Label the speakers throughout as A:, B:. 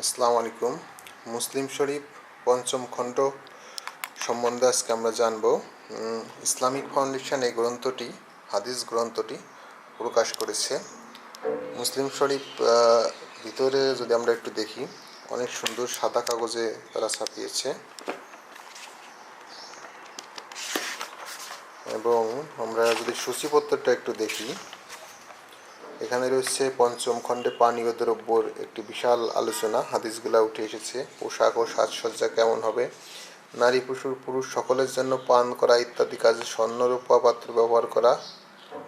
A: আসসালামু আলাইকুম। মুসলিম শরীফ পঞ্চম খণ্ড সম্বন্ধে আজকে আমরা জানব ইসলামিক ফাউন্ডেশন এই গ্রন্থটি, হাদিস গ্রন্থটি প্রকাশ করেছে। মুসলিম শরীফ ভিতরে যদি আমরা একটু দেখি, অনেক সুন্দর সাদা কাগজে তারা ছাপিয়েছে। এবং আমরা যদি সূচিপত্রটা একটু দেখি এখানে রয়েছে পঞ্চম খণ্ডে পানি ও দ্রব্যর একটি বিশাল আলোচনা। হাদিসগুলা উঠে এসেছে পোশাক ও সাজসজ্জা কেমন হবে? নারী পশুর পুরুষ সকলের জন্য পান করা ইত্যাদি কাজে স্বর্ণরূপা পাত্র ব্যবহার করা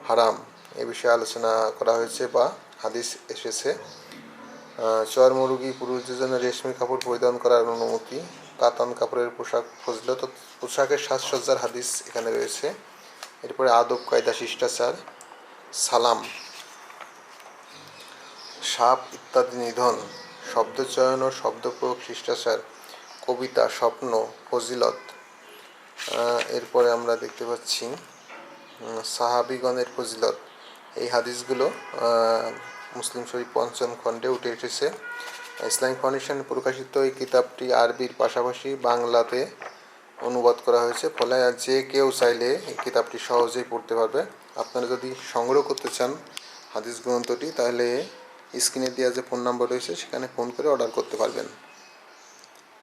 A: হারাম। এ বিষয়ে আলোচনা করা হয়েছে বা হাদিস এসেছে। আহ, চর মুরগি পুরুষদের জন্য রেশমি কাপড় পরিধান করার অনুমতি কাতান কাপড়ের পোশাক ফজলত পোশাকের সাজসজ্জার হাদিস এখানে রয়েছে। এরপরে আদব কায়দা শিষ্টাচার সালাম। সাপ ইত্যাদি নিধন, শব্দচয়ন ও শব্দপ্রয়োগ শিষ্টাচার, কবিতা, স্বপ্ন, ফজিলত। এরপরে আমরা দেখতে পাচ্ছি সাহাবিগণের ফজিলত। এই হাদিসগুলো মুসলিম শরীফ পঞ্চম খণ্ডে উঠে এসেছে। ইসলামিক ফাউন্ডেশন প্রকাশিত এই কিতাবটি আরবির পাশাপাশি বাংলাতে অনুবাদ করা হয়েছে। ফলে যে কেউ চাইলে এই কিতাবটি সহজেই পড়তে পারবে। আপনারা যদি সংগ্রহ করতে চান হাদিস গ্রন্থটি, তাহলে স্ক্রিনে দেওয়া যে ফোন নাম্বার রয়েছে সেখানে ফোন করে অর্ডার করতে পারবেন।